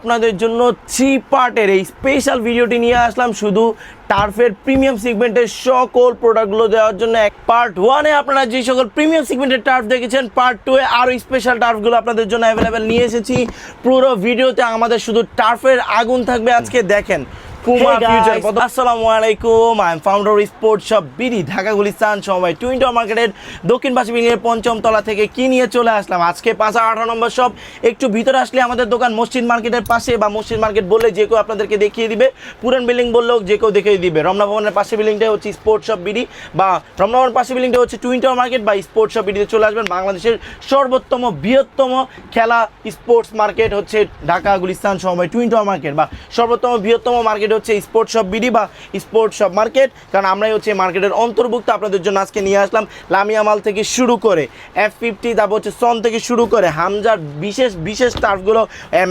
আপনাদের জন্য থ্রি পার্টের এই স্পেশাল ভিডিওটি নিয়ে আসলাম। শুধু টার্ফের প্রিমিয়াম সিগমেন্টের সকল প্রোডাক্টগুলো দেওয়ার জন্য এক পার্ট ওয়ানে আপনারা যে সকল প্রিমিয়াম সিগমেন্টের টার্ফ দেখেছেন পার্ট টুয়ে আরও স্পেশাল টার্ফগুলো আপনাদের জন্য অ্যাভেলেবেল নিয়ে এসেছি। পুরো ভিডিওতে আমাদের শুধু টার্ফের আগুন থাকবে আজকে। দেখেন পুমা ফিউচার আসসালামু আলাইকুম I am founder sports shop BD Dhaka Gulistan সময় টুইন্টো মার্কেটের দক্ষিণ পাশে বিল্ডিংয়ের পঞ্চম তলা থেকে কি নিয়ে চলে আসলাম? আজকে পাঁচ আঠারো নম্বর শপ একটু ভিতরে আসলে আমাদের দোকান মসজিদ মার্কেটের পাশে বা মসজিদ মার্কেট বললে যে কেউ আপনাদেরকে দেখিয়ে দিবে। পুরান বিল্ডিং বললেও যে কেউ দেখিয়ে দিবে। রমনা ভবনের পাশে বিল্ডিংটা হচ্ছে স্পোর্টস শপ বিডি বা রমনা ভবনের পাশে বিল্ডিংটা হচ্ছে টুইন্টো মার্কেট বা স্পোর্টস শপ বিডিতে চলে আসবেন। বাংলাদেশের সর্বোত্তম বৃহত্তম খেলা স্পোর্টস মার্কেট হচ্ছে ঢাকা গুলিস্তান সময় টুইন্টো মার্কেট বা সর্বোত্তম বৃহত্তম মার্কেট হচ্ছে স্পোর্টস শপ বিডি বা স্পোর্টস শপ মার্কেট কারণ আমরাই হচ্ছে মার্কেটের অন্তর্ভুক্ত। আপনাদের জন্য আজকে নিয়ে আসলাম লামিয়া মাল থেকে শুরু করে এফ ফিফটি তারপর হচ্ছে সন থেকে শুরু করে হামজার বিশেষ বিশেষ টার্ফগুলো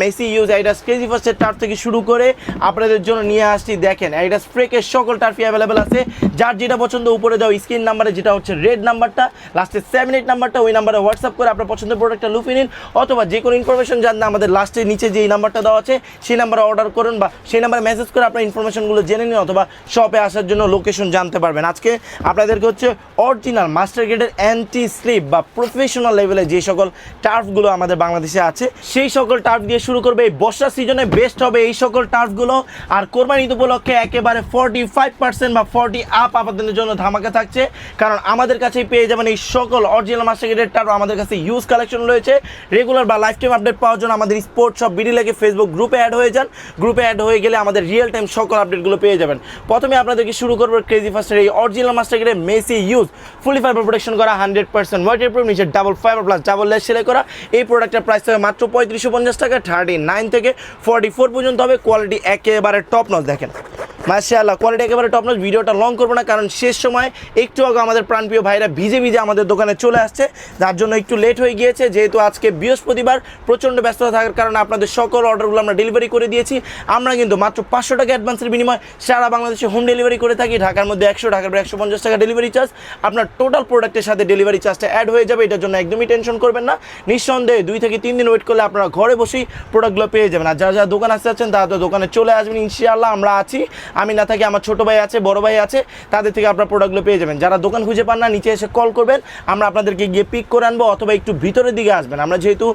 মেসি ইউজ আইডাস কেজি ফার্স্টের টার্ফ থেকে শুরু করে আপনাদের জন্য নিয়ে আসছি। দেখেন আইডাস ফ্রেকের সকল টার্ফই অ্যাভেলেবেল আছে। যার যেটা পছন্দ, উপরে দেওয়া স্ক্রিন নাম্বারে, যেটা হচ্ছে রেড নাম্বারটা লাস্টে সেভেন এইট নাম্বারটা, ওই নাম্বারে হোয়াটসঅ্যাপ করে আপনার পছন্দের প্রোডাক্টটা লুফে নিন, অথবা যে কোনো ইনফরমেশন জানতে আমাদের লাস্টে নিচে যে নাম্বারটা দেওয়া আছে, সেই নাম্বারে অর্ডার করুন বা সেই নাম্বারে মেসেজ করে আপনার ইনফরমেশনগুলো জেনে নিন অথবা শপে আসার জন্য লোকেশন জানতে পারবেন। আজকে আপনাদেরকে হচ্ছে অরিজিনাল মাস্টার গ্রেডের অ্যান্টি স্লিপ বা প্রফেশনাল লেভেলে যে সকল টার্ফগুলো আমাদের বাংলাদেশে আছে, সেই সকল টার্ফ দিয়ে শুরু করবে এই বর্ষা সিজনে বেস্ট হবে এই সকল টার্ফগুলো আর কোরবানি ঈদ উপলক্ষে একেবারে ফর্টি ফাইভ পার্সেন্ট বা ফর্টি আপ আপনাদের জন্য ধামাকা থাকছে। কারণ আমাদের কাছেই পেয়ে যাবেন এই সকল অরিজিনাল মাস্টার গ্রেডের টার্ফ আমাদের কাছে ইউজ কালেকশন রয়েছে। রেগুলার বা লাইফ টাইম আপডেট পাওয়ার জন্য আমাদের স্পোর্টস সব বিডি লেগে ফেসবুক গ্রুপে অ্যাড হয়ে যান। গ্রুপে অ্যাড হয়ে গেলে আমাদের রিয়েল টাইম সকল আপডেটগুলো পেয়ে যাবেন। প্রথমে আপনাদেরকে শুরু করব ক্রেজি ফার্স্টের এই original master grade Messi use fully fiber protection করা হান্ড্রেড পার্সেন্ট ওয়াটার প্রুফ নিচে double fiber plus double lace সেলাই করা। এই প্রোডাক্টের প্রাইস হবে মাত্র পঁয়ত্রিশশো পঞ্চাশ টাকা থার্টি নাইন থেকে ফর্টি ফোর পর্যন্ত হবে। কোয়ালিটি একেবারে টপ নজ দেখেন। মাশাআল্লাহ কোয়ালিটি একেবারে টপ নচ ভিডিওটা লং করব না, কারণ শেষ সময় একটু আগে আমাদের প্রাণপ্রিয় ভাইরা ভিজে ভিজে আমাদের দোকানে চলে আসছে। যার জন্য একটু লেট হয়ে গিয়েছে, যেহেতু আজকে বৃহস্পতিবার, প্রচণ্ড ব্যস্ততা থাকার কারণে আপনাদের সকল অর্ডারগুলো আমরা ডেলিভারি করে দিয়েছি। আমরা কিন্তু মাত্র পাঁচশো টাকা অ্যাডভান্সের বিনিময়ে সারা বাংলাদেশে হোম ডেলিভারি করে থাকি। ঢাকার মধ্যে একশো, ঢাকার একশো পঞ্চাশ টাকা ডেলিভারি চার্জ আপনার টোটাল প্রোডাক্টের সাথে ডেলিভারি চার্জটা অ্যাড হয়ে যাবে, এটার জন্য একদমই টেনশন করবেন না। নিঃসন্দেহে দুই থেকে তিন দিন ওয়েট করলে আপনারা ঘরে বসেই প্রোডাক্টগুলো পেয়ে যাবেন। আর যারা যারা দোকান আসতে আছেন তারা তো দোকানে চলে আসবেন, ইনশাআল্লাহ আমরা আছি। আমি না থাকি, আমার ছোট ভাই আছে, বড় ভাই আছে, তাদের থেকে আপনার প্রোডাক্টগুলো পেয়ে যাবেন। যারা দোকান খুঁজে পান না, নিচে এসে কল করবেন। আমরা আপনাদেরকে গিয়ে পিক করে আনব, অথবা একটু ভিতরের দিকে আসবেন। আমরা যেহেতু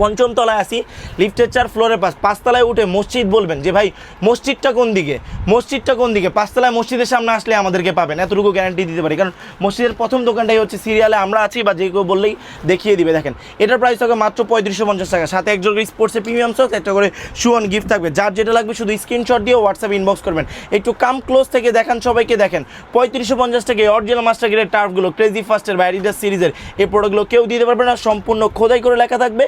পঞ্চম তলায় আসি লিফটের চার ফ্লোরের পাশ, পাঁচতলায় উঠে মসজিদ বলবেন যে, ভাই, মসজিদটা কোন দিকে? মসজিদটা কোন দিকে? পাঁচতলায় মসজিদের সামনে আসলে আমাদেরকে পাবেন, এতটুকু গ্যারান্টি দিতে পারি। কারণ মসজিদের প্রথম দোকানটাই হচ্ছে সিরিয়ালে আমরা আছি, বা যে কেউ বললেই দেখিয়ে দিবে। দেখেন, এটার প্রাইস থাকবে মাত্র পঁয়ত্রিশশো পঞ্চাশ টাকা। সাথে একজন স্পোর্টসে প্রিমিয়াম সস একটা করে শুয়ন গিফট থাকবে। যার যেটা লাগবে শুধু স্ক্রিনশট দিয়ে হোয়াটসঅ্যাপ ইনবক্স করবেন। একটু কাম ক্লোজ থেকে দেখান, সবাইকে দেখেন। পঁয়ত্রিশশো পঞ্চাশ টাকা অরিজিনাল মাস্টার গ্রেড টার্ফগুলো ক্রেজি ফার্স্টের বা সিরিজের এই প্রোডাক্টগুলো কেউ দিতে পারবে না, সম্পূর্ণ খোদাই করে লেখা থাকবে।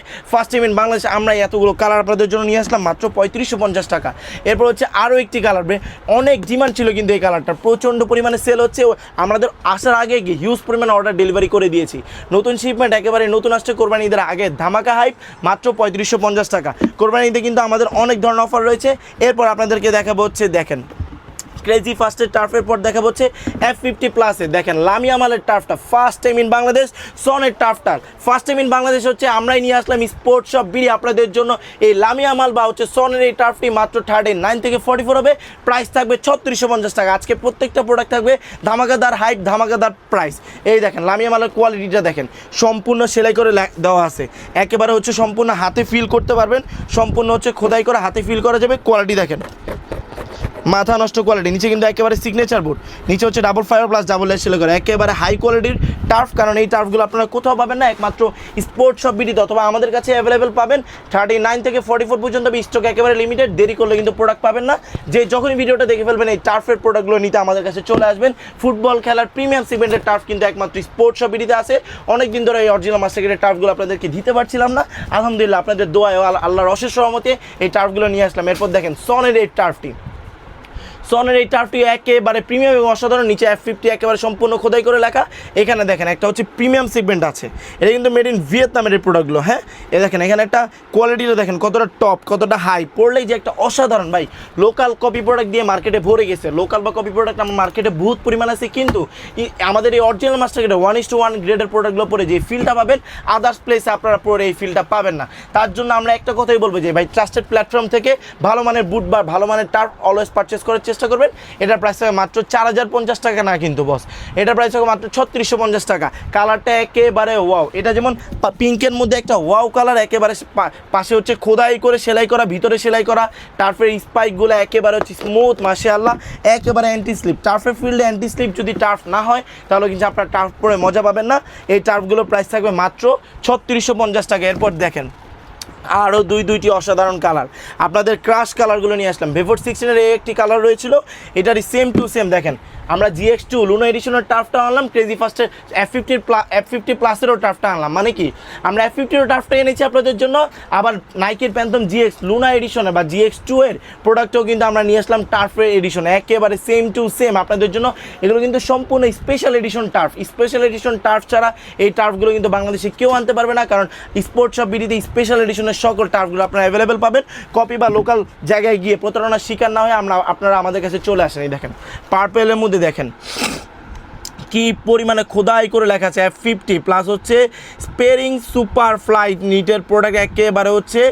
টাইম ইন বাংলাদেশে আমরা এতগুলো কালার আপনাদের জন্য নিয়ে আসলাম, মাত্র পঁয়ত্রিশশো পঞ্চাশ টাকা। এরপর হচ্ছে আরও একটি কালার অনেক ডিমান্ড ছিল কিন্তু এই কালারটা প্রচণ্ড পরিমাণে সেল হচ্ছে আমাদের আসার আগে হিউজ পরিমাণে অর্ডার ডেলিভারি করে দিয়েছি। নতুন শিপমেন্ট একেবারে নতুন আসছে কোরবানি ঈদের আগে, ধামাকা হাইপ মাত্র পঁয়ত্রিশশো পঞ্চাশ টাকা। কোরবানি ঈদে কিন্তু আমাদের অনেক ধরনের অফার রয়েছে। এরপর আপনাদেরকে দেখাবো হচ্ছে, দেখেন। ক্রেজি ফার্স্টের টার্ফের পর দেখা হচ্ছে এফ ফিফটি প্লাসে দেখেন লামিয়া মালের টার্ফটা ফার্স্ট টাইম ইন বাংলাদেশ সনের টার্ফটার ফার্স্ট টাইম ইন বাংলাদেশ হচ্ছে আমরাই নিয়ে আসলাম স্পোর্টস শপ বিড়ি আপনাদের জন্য। এই লামিয়া মাল বা হচ্ছে সনের এই টার্ফটি মাত্র থার্টি নাইন থেকে ফর্টি ফোর হবে। প্রাইস থাকবে ছত্রিশশো পঞ্চাশ টাকা। আজকে প্রত্যেকটা প্রোডাক্ট থাকবে ধামাকাদার হাইপ ধামাকাদার প্রাইস এই দেখেন লামিয়া মালের কোয়ালিটিটা দেখেন। সম্পূর্ণ সেলাই করে দেওয়া আছে। একেবারে হচ্ছে সম্পূর্ণ হাতে ফিল করতে পারবেন। সম্পূর্ণ হচ্ছে খোদাই করে হাতে ফিল করা যাবে। কোয়ালিটি দেখেন। মাথা নষ্ট কোয়ালিটি নিচে কিন্তু একেবারে সিগনেচার বোর্ড নিচে হচ্ছে ডাবল ফাইভ প্লাস ডাবল এস সেলে করে। একেবারে হাই কোয়ালিটির টার্ফ কারণ এই টার্ফগুলো আপনারা কোথাও পাবেন না, একমাত্র স্পোর্টস সব বিডিতে অথবা আমাদের কাছে অ্যাভেলেবেল পাবেন থার্টি নাইন থেকে ফর্টি ফোর পর্যন্ত স্টক একেবারে লিমিটেড দেরি করলে কিন্তু প্রোডাক্ট পাবেন না। যে যখনই ভিডিওটা দেখে ফেলবেন, এই টার্ফের প্রোডাক্টগুলো নিতে আমাদের কাছে চলে আসবেন। ফুটবল খেলার প্রিমিয়াম সিমেন্টের টার্ফ কিন্তু একমাত্র স্পোর্টস সব বিডিতে আছে। অনেক দিন ধরে এই অরিজিনাল মাস্টার টার্ফগুলো আপনাদেরকে দিতে পারছিলাম না। আলহামদুলিল্লাহ, আপনাদের আল্লাহ- আল্লাহর অশেষ সহমতে এই টার্ফগুলো নিয়ে আসলাম। এরপর দেখেন সনের এই টার্ফটি সনের এই টার্ফটি একেবারে প্রিমিয়াম এবং অসাধারণ, নিচে এফ ফিফটি একেবারে সম্পূর্ণ খোদাই করে লেখা। এখানে দেখেন, একটা হচ্ছে প্রিমিয়াম সেগমেন্ট আছে। এটা কিন্তু মেড ইন ভিয়েতনামের এই প্রোডাক্টগুলো হ্যাঁ? এ দেখেন, এখানে একটা কোয়ালিটিটা দেখেন, কতটা টপ কতটা হাই পড়লেই যে একটা অসাধারণ, ভাই লোকাল কপি প্রোডাক্ট দিয়ে মার্কেটে ভরে গেছে। লোকাল বা কপি প্রোডাক্ট আমার মার্কেটে বহুত পরিমাণ আছে, কিন্তু আমাদের এই original master one is two one গ্রেডের প্রোডাক্টগুলো পরে যে ফিলটা পাবেন আদার্স প্লেসে আপনারা পরে এই ফিলটা পাবেন না। তার জন্য আমরা একটা কথাই বলব যে, ভাই ট্রাস্টেড প্ল্যাটফর্ম থেকে ভালো মানের বুট বা ভালো মানের টার্ফ অলওয়েজ পারচেস করার চেষ্টা করবেন। এটার প্রাইস থাকে মাত্র চার হাজার পঞ্চাশ টাকা না কিন্তু বস এটার প্রাইস থাকে মাত্র ছত্রিশশো পঞ্চাশ টাকা। কালারটা একেবারে ওয়াও এটা যেমন পিঙ্কের মধ্যে একটা ওয়াও কালার একেবারে পাশে হচ্ছে খোদাই করে সেলাই করা, ভিতরে সেলাই করা। টার্ফের স্পাইকগুলো একেবারে হচ্ছে স্মুথ মাসে আল্লাহ একেবারে অ্যান্টি স্লিপ টার্ফের ফিল্ডে অ্যান্টি স্লিপ যদি টার্ফ না হয়, তাহলে কিন্তু আপনার টার্ফ পরে মজা পাবেন না। এই টার্ফগুলোর প্রাইস থাকবে মাত্র ছত্রিশশো পঞ্চাশ টাকা। এরপর দেখেন। আরও দুই দুইটি অসাধারণ কালার। আপনাদের ক্রাশ কালারগুলো নিয়ে আসলাম। ভেভোর সিক্সটিনের এই একটি কালার রয়েছিল, এটারই সেম টু সেম দেখেন। আমরা জিএক্স টু লুনো এডিশনের টার্ফটা আনলাম ক্রেজি ফার্স্টের এফ ফিফটির এফ ফিফটি প্লাসেরও টার্ফটা আনলাম। মানে কি? আমরা এফ ফিফটিরও টার্ফটা এনেছি আপনাদের জন্য, আবার নাইকের প্যান্থম জিএক্স লুনা এডিশনে বা জিএক্স টু এর প্রোডাক্টও কিন্তু আমরা নিয়ে আসলাম টার্ফের এডিশনে একেবারে সেম টু সেম আপনাদের জন্য। এগুলো কিন্তু সম্পূর্ণ special edition turf special edition turf ছাড়া এই টার্ফগুলো কিন্তু বাংলাদেশে কেউ আনতে পারবে না, কারণ স্পোর্টস সব বিডিতে স্পেশাল এডিশনের সকল টার্ফগুলো আপনারা অ্যাভেলেবেল পাবেন। কপি বা লোকাল জায়গায় গিয়ে প্রতারণার শিকার না হয়ে আমরা আপনারা আমাদের কাছে চলে আসেন, এই দেখেন। পার্পেলের মধ্যে দেখেন। কি পরিমাণে খোদাই করে লেখা আছে? এফ ফিফটি প্লাস হচ্ছে স্পেরিং সুপার ফ্লাইট নিটের প্রোডাক্ট একেবারে হচ্ছে,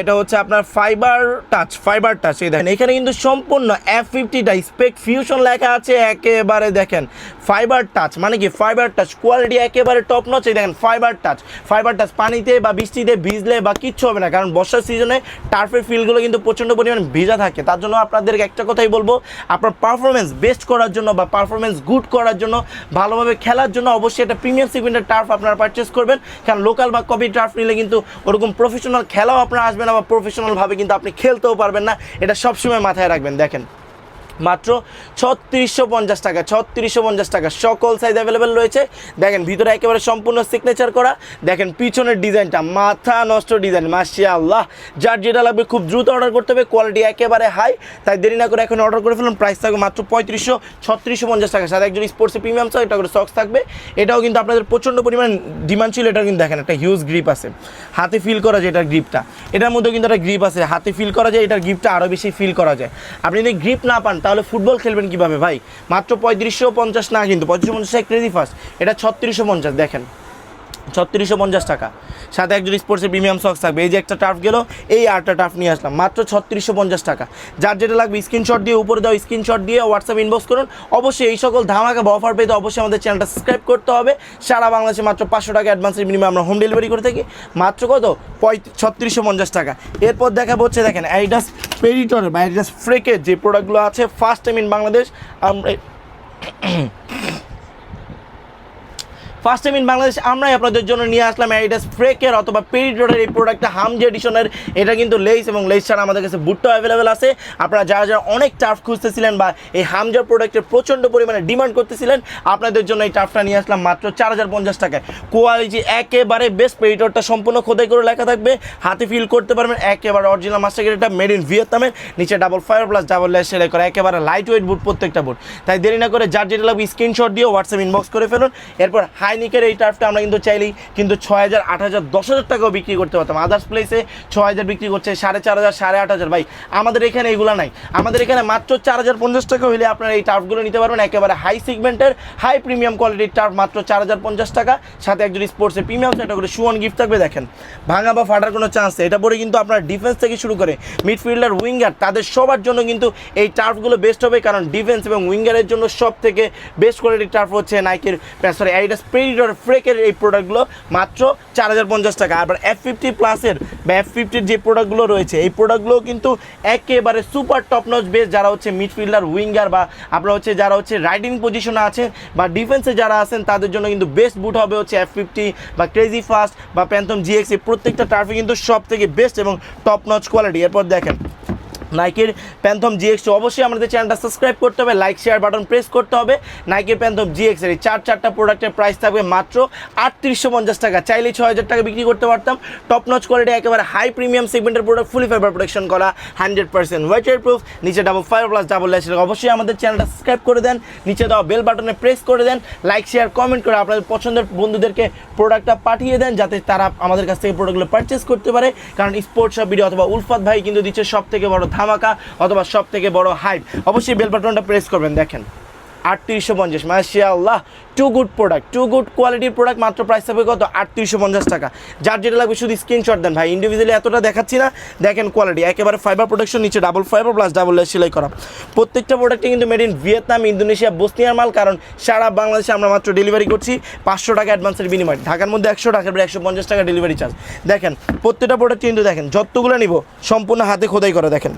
এটা হচ্ছে আপনার ফাইবার টাচ ফাইবার টাচ এই দেখেন। এখানে কিন্তু সম্পূর্ণ এফ ফিফটিটা স্পেক ফিউশন লেখা আছে, একেবারে দেখেন। ফাইবার টাচ মানে কি? ফাইবার টাচ কোয়ালিটি একেবারে টপ নচ এই দেখেন ফাইবার টাচ ফাইবার টাচ পানিতে বা বৃষ্টিতে ভিজলে বা কিচ্ছু হবে না, কারণ বর্ষার সিজনে টার্ফের ফিল্ডগুলো কিন্তু প্রচণ্ড পরিমাণে ভিজা থাকে। তার জন্য আপনাদেরকে একটা কথাই বলব, আপনার পারফরমেন্স বেস্ট করার জন্য বা পারফরমেন্স গুড করার জন্য ভালোভাবে খেলার জন্য অবশ্যই একটা প্রিমিয়াম সিগমেন্টের টার্ফ আপনারা পারচেস করবেন। কারণ লোকাল বা কপি টার্ফ নিলে কিন্তু ওরকম প্রফেশনাল খেলাও আপনার আসবে না বা প্রফেশনালভাবে কিন্তু আপনি খেলতেও পারবেন না। এটা সবসময় মাথায় রাখবেন, দেখেন। মাত্র ছত্রিশশো পঞ্চাশ টাকা, ছত্রিশশো পঞ্চাশ টাকা সকল সাইজ অ্যাভেলেবেল রয়েছে। দেখেন ভিতরে একেবারে সম্পূর্ণ সিগনেচার করা। দেখেন পিছনের ডিজাইনটা মাথা নষ্ট ডিজাইন মাসিয়া আল্লাহ যার যেটা লাগবে খুব দ্রুত অর্ডার করতে হবে কোয়ালিটি একেবারে হাই তাই দেরি না করে এখন অর্ডার করে ফেলুন প্রাইস থাকবে মাত্র পঁয়ত্রিশশো, ছত্রিশশো পঞ্চাশ টাকা। সাথে একজন স্পোর্টসে প্রিমিয়াম সক একটা করে সক্স থাকবে। এটাও কিন্তু আপনাদের প্রচণ্ড পরিমাণ ডিমান্ড ছিল এটা কিন্তু দেখেন একটা হিউজ গ্রিপ আছে। হাতে ফিল করা যায় এটার গ্রিপটা এটার মধ্যে কিন্তু একটা গ্রিপ আছে। হাতে ফিল করা যায়, এটার গ্রিপটা আরও বেশি ফিল করা যায়। আপনি যদি গ্রিপ না পান তাহলে ফুটবল খেলবেন কীভাবে ভাই? মাত্র পঁয়ত্রিশশো পঞ্চাশ না কিন্তু পঁয়ত্রিশশো পঞ্চাশ ক্রেজি ফার্স্ট এটা ছত্রিশশো পঞ্চাশ, দেখেন। ছত্রিশশো পঞ্চাশ টাকা। সাথে একজন স্পোর্টসের প্রিমিয়াম সক্স থাকবে। এই যে একটা টার্ফ গেল, এই আটটা টার্ফ নিয়ে আসলাম। মাত্র ছত্রিশশো পঞ্চাশ টাকা। যার যেটা লাগবে স্ক্রিনশট দিয়ে উপরে দাও স্ক্রিনশট দিয়ে হোয়াটসঅ্যাপ ইনবক্স করুন। অবশ্যই এই সকল ধামাকা অফার পেতে অবশ্যই আমাদের চ্যানেলটা সাবস্ক্রাইব করতে হবে। সারা বাংলাদেশে মাত্র পাঁচশো টাকা অ্যাডভান্সের বিনিময়ে আমরা হোম ডেলিভারি করে থাকি। মাত্র কত? ছত্রিশশো পঞ্চাশ টাকা। এরপর দেখা হচ্ছে দেখেন অ্যাডিডাস পেরিটরের বা অ্যাডিডাস ফ্রেকের যে প্রোডাক্টগুলো আছে ফার্স্ট টাইম ইন বাংলাদেশ। আমরা ফার্স্ট টাইম ইন বাংলাদেশ আমরাই আপনাদের জন্য নিয়ে আসলাম অ্যাডিডাস ফ্রেকের অথবা পেরিডোরের এই প্রোডাক্টটা হামজে এডিশনের এটা কিন্তু লেস এবং লেস ছাড়া আমাদের কাছে বুটটাও অ্যাভেলেবেল আছে। আপনারা যারা যারা অনেক টার্ফ খুঁজতেছিলেন বা এই হামজার প্রোডাক্টের প্রচণ্ড পরিমাণে ডিমান্ড করতেছিলেন, আপনাদের জন্য এই টার্ফটা নিয়ে আসলাম মাত্র চার হাজার পঞ্চাশ টাকায়। কোয়ালিটি একেবারে বেস্ট পেরিডোরটা সম্পূর্ণ খোদাই করে লেখা থাকবে। হাতে ফিল করতে পারবেন, একেবারে অরিজিনাল মাস্টার এটা মেড ইন ভিয়েতনামের নিচে double fire plus double lace সেলাই করা, একেবারে লাইট ওয়েট বুট প্রত্যেকটা বুট তাই দেরি না করে যার যেটা লাগবে স্ক্রিনশট দিয়ে হোয়াটসঅ্যাপ ইনবক্স করে ফেলুন। এরপর হাইনিকের এই টার্ফটা আমরা কিন্তু চাইলেই কিন্তু ছয় হাজার, আট হাজার, দশ হাজার টাকাও বিক্রি করতে পারতাম। আদার্স প্লেসে ছয় হাজার বিক্রি করছে, সাড়ে চার হাজার, সাড়ে আট হাজার। ভাই, আমাদের এখানে এগুলো নাই। আমাদের এখানে মাত্র চার হাজার পঞ্চাশ টাকা হলে আপনারা এই টার্ফগুলো নিতে পারবেন। একেবারে হাই সিগমেন্টের হাই প্রিমিয়াম কোয়ালিটির টার্ফ মাত্র চার হাজার পঞ্চাশ টাকা। সাথে একজন স্পোর্টসের প্রিমিয়াম সেটা করে সুয়ান গিফট থাকবে, দেখেন। ভাঙা বা ফাটার কোনো চান্স নেই। এটা পরে কিন্তু আপনার ডিফেন্স থেকে শুরু করে মিডফিল্ডার উইঙ্গার তাদের সবার জন্য কিন্তু এই টার্ফগুলো বেস্ট হবে। কারণ ডিফেন্স এবং উইঙ্গারের জন্য সব থেকে বেস্ট কোয়ালিটির টার্ফ হচ্ছে নাইকের সরি অ্যাডিডাস প্রেডিটর ফ্রেকের এই প্রোডাক্টগুলো মাত্র চার হাজার পঞ্চাশ টাকা। আবার এফ ফিফটি প্লাসের বা এফ ফিফটির যে প্রোডাক্টগুলো রয়েছে, এই প্রোডাক্টগুলো কিন্তু একেবারে সুপার টপ নচ বেস যারা হচ্ছে মিডফিল্ডার উইঙ্গার বা আপনার হচ্ছে যারা হচ্ছে রাইডিং পজিশনে আছেন বা ডিফেন্সে যারা আছেন, তাদের জন্য কিন্তু বেস্ট বুট হবে হচ্ছে এফ ফিফটি বা ক্রেজি ফাস্ট বা প্যান্থম জিএক্স এই প্রত্যেকটা টার্ফে কিন্তু সব থেকে বেস্ট এবং টপ নচ কোয়ালিটি এরপর দেখেন নাইকের প্যান্থম জিএক্স অবশ্যই আমাদের চ্যানেলটা সাবস্ক্রাইব করতে হবে লাইক শেয়ার বাটন প্রেস করতে হবে। নাইকের প্যান্থম জিএক্স এর এই চার চারটা প্রোডাক্টের প্রাইস থাকবে মাত্র আটত্রিশশো পঞ্চাশ টাকা। চাইলে ছয় হাজার টাকা বিক্রি করতে পারতাম। টপ নচ কোয়ালিটি একেবারে হাই প্রিমিয়াম সেগমেন্টের প্রোডাক্ট ফুলি ফাইবার প্রোটেকশন করা হান্ড্রেড পার্সেন্ট ওয়েটার প্রুফ নিচে double five plus double lash অবশ্যই আমাদের চ্যানেলটা সাবস্ক্রাইব করে দেন, নিচে দেওয়া বেল বাটনে প্রেস করে দেন লাইক শেয়ার কমেন্ট করে আপনাদের পছন্দের বন্ধুদেরকে প্রোডাক্টটা পাঠিয়ে দেন, যাতে তারা আমাদের কাছ থেকে প্রোডাক্টগুলো পারচেস করতে পারে। কারণ স্পোর্টস সব ভিডিও অথবা উলফাত ভাই কিন্তু দিচ্ছে সব থেকে বড় ধামাকা অথবা সব থেকে বড় হাইপ অবশ্যই বেল বাটনটা প্রেস করবেন দেখেন। আটত্রিশশো পঞ্চাশ। মাসিয়াল্লাহ too good product too good কোয়ালিটির প্রোডাক্ট মাত্র প্রাইস থাকবে কত? আটত্রিশশো পঞ্চাশ টাকা। যার যেটা লাগবে শুধু স্ক্রিনশট দেন ভাই। ইন্ডিভিজুয়ালি এতটা দেখাচ্ছি না। দেখেন কোয়ালিটি একেবারে ফাইবার প্রোটেকশন নিচে ডাবল ফাইবার প্লাস ডাবল সেলাই করা। প্রত্যেকটা প্রোডাক্টে কিন্তু মেড ইন ভিয়েতনাম ইন্দোনেশিয়া বসনিয়ার মাল, কারণ সারা বাংলাদেশে আমরা মাত্র ডেলিভারি করছি পাঁচশো টাকা অ্যাডভান্সের বিনিময়। ঢাকার মধ্যে একশো টাকার একশো পঞ্চাশ টাকা ডেলিভারি চার্জ দেখেন, প্রত্যেকটা প্রোডাক্ট কিন্তু দেখেন, যতগুলো নিব, সম্পূর্ণ হাতে খোদাই করা দেখেন।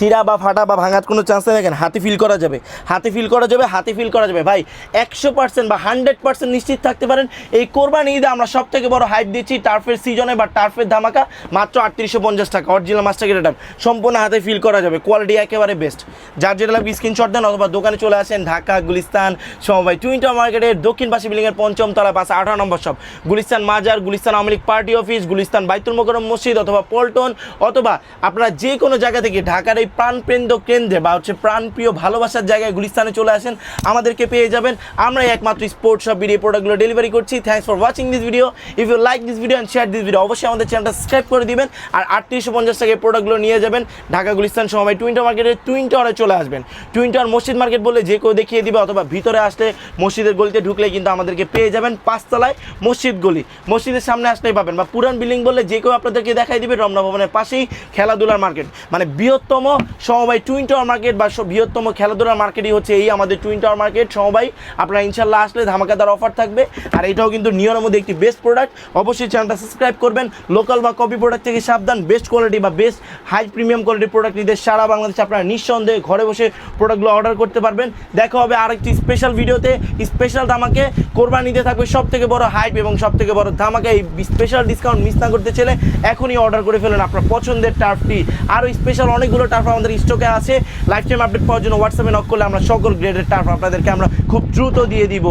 ছিঁড়া বা ফাটা বা ভাঙার কোনো চান্স নেই। দেখেন, হাতে ফিল করা যাবে। হাতে ফিল করা যাবে, হাতে ফিল করা যাবে। ভাই, একশো পার্সেন্ট বা হান্ড্রেড পার্সেন্ট নিশ্চিত থাকতে পারেন। এই কোরবানি ঈদে আমরা সব থেকে বড় হাইপ দিচ্ছি টার্ফের সিজনে বা টার্ফের ধামাকা, মাত্র আটত্রিশশো পঞ্চাশ টাকা অরিজিনাল মাস্টার রিটার্ন সম্পূর্ণ হাতে ফিল করা যাবে কোয়ালিটি একেবারে বেস্ট যার যেটা লাগবে স্ক্রিনশট দেন, অথবা দোকানে চলে আসেন, ঢাকা, গুলিস্তান, সমবায় টুইন্টার মার্কেটের দক্ষিণ পাশে বিল্ডিংয়ের পঞ্চম তলা, পাশে আঠারো নম্বর সব গুলিস্তান মাজার, গুলিস্তান আওয়ামী লীগ পার্টি অফিস গুলিস্তান বাইতুল মোকরম মসজিদ অথবা পল্টন, অথবা আপনারা যে কোনো জায়গা থেকে ঢাকার এই প্রাণকেন্দ্র কেন্দ্রে বা হচ্ছে প্রাণপ্রিয় ভালোবাসার জায়গায় গুলিস্তানে চলে আসেন, আমাদেরকে পেয়ে যাবেন। আমরা একমাত্র স্পোর্টস সব ভিডিও প্রোডাক্টগুলো ডেলিভারি করছি। Thanks for watching this video if you like this video and share this video অবশ্যই আমাদের চ্যানেলটা সাবস্ক্রাইব করে দিবেন আর আটত্রিশশো পঞ্চাশ টাকা এই প্রোডাক্টগুলো নিয়ে যাবেন। ঢাকা গুলিস্তান সময় টুইন্টার মার্কেটে টুইন টাওয়ারে চলে আসবেন। টুইন টাওয়ার মসজিদ মার্কেট বলে যে কেউ দেখিয়ে দিবে অথবা ভিতরে আসলে মসজিদের গলিতে ঢুকলে কিন্তু আমাদেরকে পেয়ে যাবেন পাঁচতলায় মসজিদ গলি। মসজিদের সামনে আসলেই পাবেন বা পুরান বিল্ডিং বললে যে কেউ আপনাদেরকে দেখাই দিবে রমনা ভবনের পাশেই খেলাধুলার মার্কেট মানে বৃহত্তম সমবায় টুইন টাওয়ার মার্কেট বা বৃহত্তম খেলাধুলার মার্কেটই হচ্ছে এই আমাদের টুইন টাওয়ার মার্কেট সমবায়, আপনারা ইনশাল্লাহ আসলে ধামাকাদার অফার থাকবে। আর এটাও কিন্তু নিয়মের মধ্যে একটি বেস্ট প্রোডাক্ট অবশ্যই চ্যানেলটা সাবস্ক্রাইব করবেন। লোকাল বা কপি প্রোডাক্ট থেকে সাবধান। বেস্ট কোয়ালিটি বা বেস্ট হাই প্রিমিয়াম কোয়ালিটির প্রোডাক্ট নিতে সারা বাংলাদেশে আপনারা নিঃসন্দেহে ঘরে বসে প্রোডাক্টগুলো অর্ডার করতে পারবেন। দেখা হবে আরেকটি স্পেশাল ভিডিওতে স্পেশাল ধামাকে কোরবানিতে থাকবে সব থেকে বড় হাইপ এবং সব থেকে বড় ধামাকে এই স্পেশাল ডিসকাউন্ট মিস না করতে চাইলে এখনই অর্ডার করে ফেলুন। আপনার পছন্দের টার্ফটি আরও স্পেশাল অনেকগুলো টার্ফ আমাদের স্টকে আছে। লাইফ টাইম আপডেট পাওয়ার জন্য হোয়াটসঅ্যাপে নক করলে আমরা সকল গ্রেডের টার্ফ আপনাদেরকে আমরা খুব দ্রুত দিয়ে দিব।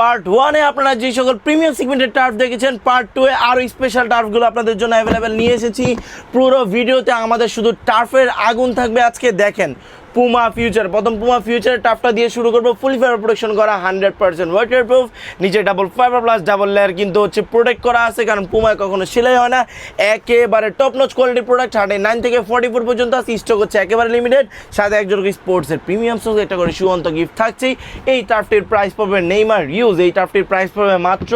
পার্ট ওয়ানে আপনারা যে সকল প্রিমিয়াম সিগমেন্টের টার্ফ দেখেছেন পার্ট টু এ আরও স্পেশাল টার্ফগুলো আপনাদের জন্য অ্যাভেলেবেল নিয়ে এসেছি। পুরো ভিডিওতে আমাদের শুধু টার্ফের আগুন থাকবে আজকে দেখেন। পুমা ফিউচার প্রথম পুমা ফিউচার টাফটা দিয়ে শুরু করব। ফুল ফাইবার প্রোটেকশন করা হান্ড্রেড পার্সেন্ট ওয়াটার প্রুফ নিচে double fibre plus double layer কিন্তু হচ্ছে প্রোটেক্ট করা আছে, কারণ পুমায় কখনো সেলাই হয় না। একেবারে টপ নচ কোয়ালিটির প্রোডাক্ট হার্ডে নাইন থেকে ফর্টি ফোর পর্যন্ত আছে। স্টক হচ্ছে একেবারে লিমিটেড সাথে একজন স্পোর্টসের প্রিমিয়াম সঙ্গে একটা করে সুয়ন্ত গিফট থাকছেই। এই টাফটির প্রাইস পাবে নেইমার ইউজ এই টার্ফটির প্রাইস পাবে মাত্র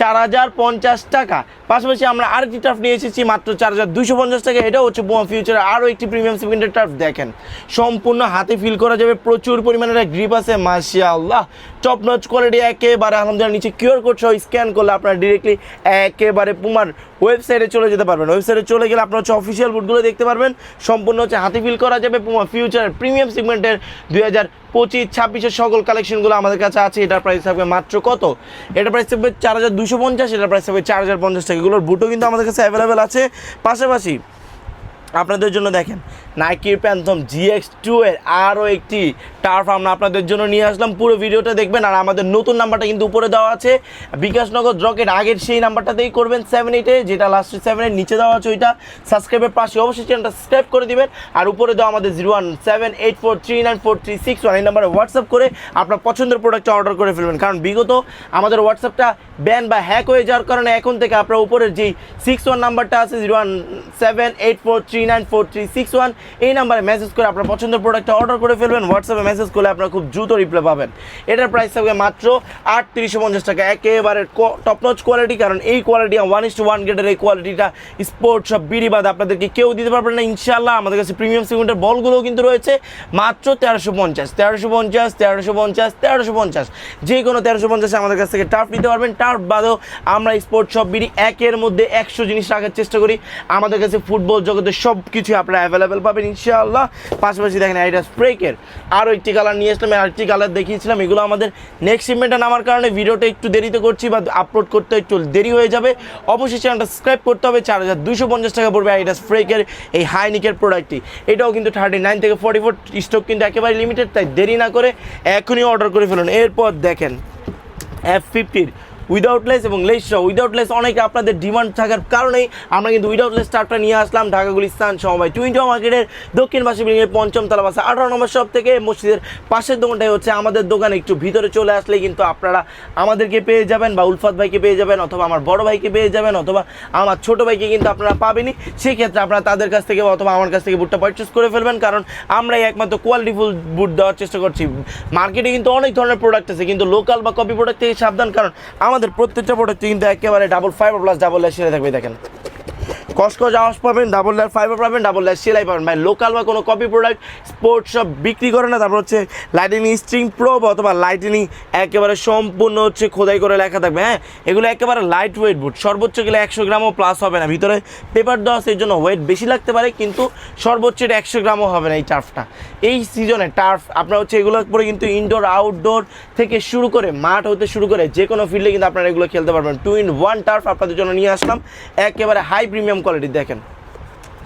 চার হাজার পঞ্চাশ টাকা। পাশাপাশি আমরা আরেকটি টার্ফ নিয়ে এসেছি মাত্র চার হাজার দুশো পঞ্চাশ টাকা। এটা হচ্ছে বোমা ফিউচারে আরও একটি প্রিমিয়াম সেকেন্ডের টার্ফ দেখেন। সম্পূর্ণ হাতে ফিল করা যাবে, প্রচুর পরিমাণে একটা গ্রিপ আছে মাসিয়া আল্লাহ টপ নচ কোয়ালিটি একেবারে, আলহামদুলিল্লাহ, নিচে কিউআর কোড সহ স্ক্যান করলে আপনারা ডিরেক্টলি একেবারে পুমার ওয়েবসাইটে চলে যেতে পারবেন। ওয়েবসাইটে চলে গেলে আপনার হচ্ছে অফিসিয়াল বুটগুলো দেখতে পারবেন। সম্পূর্ণ হচ্ছে হাতে ফিল করা যাবে ফিউচার ফিউচারের প্রিমিয়াম সিগমেন্টের দুই হাজার পঁচিশ, ছাব্বিশের সকল কালেকশনগুলো আমাদের কাছে আছে। এটার প্রাইস থাকবে মাত্র কত? এটার প্রাইস থাকবে চার হাজার দুশো পঞ্চাশ, এটার প্রাইস থাকবে চার হাজার পঞ্চাশ টাকা। এগুলোর বুটও কিন্তু আমাদের কাছে অ্যাভেলেবেল আছে। পাশাপাশি আপনাদের জন্য দেখেন নাইকির প্যান্থম জিএক্স টু এর আরও একটি টার্ফ আমরা আপনাদের জন্য নিয়ে আসলাম। পুরো ভিডিওটা দেখবেন আর আমাদের নতুন নাম্বারটা কিন্তু উপরে দেওয়া আছে। বিকাশনগর রকেট আগের সেই নাম্বারটাতেই করবেন সেভেন এইটে যেটা লাস্ট সেভেন এইট নিচে দেওয়া আছে ওইটা। সাবস্ক্রাইবের পাশে অবশ্যই চ্যানেলটা সাবস্ক্রাইব করে দিবেন। আর উপরে দেওয়া আমাদের zero one seven eight four three nine four three six one এই নাম্বারে হোয়াটসঅ্যাপ করে আপনার পছন্দের প্রোডাক্টটা অর্ডার করে ফেলবেন। কারণ বিগত আমাদের হোয়াটসঅ্যাপটা ব্যান বা হ্যাক হয়ে যাওয়ার কারণে এখন থেকে আপনার উপরের যেই সিক্স ওয়ান নাম্বারটা আছে zero one seven eight four three four three six one এই নাম্বারে মেসেজ করে আপনার পছন্দের প্রোডাক্টটা অর্ডার করে ফেলবেন হোয়াটসঅ্যাপে মেসেজ করলে আপনারা খুব দ্রুত রিপ্লাই পাবেন। এটার প্রাইস থাকবে মাত্র আট আটত্রিশশো পঞ্চাশ টাকা। একেবারে টপ নচ কোয়ালিটি কারণ এই quality one is to one গ্রেডের এই কোয়ালিটিটা স্পোর্টস সব বিড়ি বাদ আপনাদেরকে কেউ দিতে পারবেন না ইনশাল্লাহ আমাদের কাছে প্রিমিয়াম সেগমেন্টের বলগুলোও কিন্তু রয়েছে। মাত্র তেরোশো পঞ্চাশ তেরোশো পঞ্চাশ তেরোশো পঞ্চাশ তেরোশো পঞ্চাশ। যে কোনো তেরোশো পঞ্চাশে আমাদের কাছ থেকে টার্ফ নিতে পারবেন। টার্ফ বাদেও আমরা স্পোর্টস সব বিড়ি একের মধ্যে একশো জিনিস রাখার চেষ্টা করি। আমাদের কাছে ফুটবল জগতের সব কিছু আপনারা অ্যাভেলেবেল পাবেন, ইনশাআল্লাহ। পাশাপাশি দেখেন এটা স্প্রেকের আরও একটি কালার নিয়ে আসলাম আরেকটি কালার দেখিয়েছিলাম। এগুলো আমাদের নেক্সট শিপমেন্টে নামার কারণে ভিডিওটা একটু দেরিতে করছি বা আপলোড করতে একটু দেরি হয়ে যাবে। অবশ্যই চ্যানেলটা সাবস্ক্রাইব করতে হবে, চার হাজার দুশো পঞ্চাশ টাকা পড়বে এটা স্প্রেকের এই হাইনিকের প্রোডাক্টটি এটাও কিন্তু থার্টি নাইন থেকে ফর্টি ফোর স্টক কিন্তু একেবারে লিমিটেড তাই দেরি না করে এখনই অর্ডার করে ফেলুন। এরপর দেখেন এফ ফিফটির উইদাউট লেস এবং লেস সহ উইদাউট লেস অনেকে আপনাদের ডিমান্ড থাকার কারণেই আমরা কিন্তু উইদাউট লেস নিয়ে আসলাম ঢাকা গুলিস্তান সময় টুইন্টো মার্কেটের দক্ষিণ পাশে বিল্ডিংয়ের পঞ্চম তলা বাসা আঠারো নম্বর শপ থেকে মসজিদের পাশের দোকানটাই হচ্ছে আমাদের দোকানে। একটু ভিতরে চলে আসলে কিন্তু আপনারা আমাদেরকে পেয়ে যাবেন বা উলফাত ভাইকে পেয়ে যাবেন অথবা আমার বড় ভাইকে পেয়ে যাবেন অথবা আমার ছোট ভাইকে কিন্তু আপনারা পাবেনই। সেক্ষেত্রে আপনারা তাদের কাছ থেকে অথবা আমার কাছ থেকে বুটটা পারচেস করে ফেলবেন। কারণ আমরাই একমাত্র কোয়ালিটিফুল বুট দেওয়ার চেষ্টা করছি। মার্কেটে কিন্তু অনেক ধরনের প্রোডাক্ট আছে, কিন্তু লোকাল বা কপি প্রোডাক্ট থেকে সাবধান। কারণ আমাদের প্রত্যেকটা প্রোডাক্ট কিন্তু একেবারে ডাবল ফাইবার প্লাস ডাবল সেরে থাকবে, দেখেন। কসকো আওয়াজ পাবেন ডাবল লেয়ার ফাইবার পাবেন ডাবল লেয়ার সেলাই পাবেন। ভাই লোকাল বা কোনো কপি প্রোডাক্ট স্পোর্টস সব বিক্রি করে না, তারপর হচ্ছে লাইটেনিং স্ট্রিং প্রো অথবা লাইটেনিং একেবারে সম্পূর্ণ হচ্ছে খোদাই করে লেখা থাকবে হ্যাঁ? এগুলো একেবারে লাইট ওয়েট বুট সর্বোচ্চ গেলে একশো গ্রামও প্লাস হবে না। ভিতরে পেপার দেওয়া এর জন্য ওয়েট বেশি লাগতে পারে, কিন্তু সর্বোচ্চ এটা একশো গ্রামও হবে না এই টার্ফটা এই সিজনে টার্ফ আপনার হচ্ছে এগুলো পরে কিন্তু ইনডোর আউটডোর থেকে শুরু করে মাঠ হতে শুরু করে যে কোনো ফিল্ডে কিন্তু আপনারা এগুলো খেলতে পারবেন। টু ইন ওয়ান টার্ফ আপনাদের জন্য নিয়ে আসলাম। একেবারে হাই প্রিমিয়াম কোয়ালিটি দেখেন।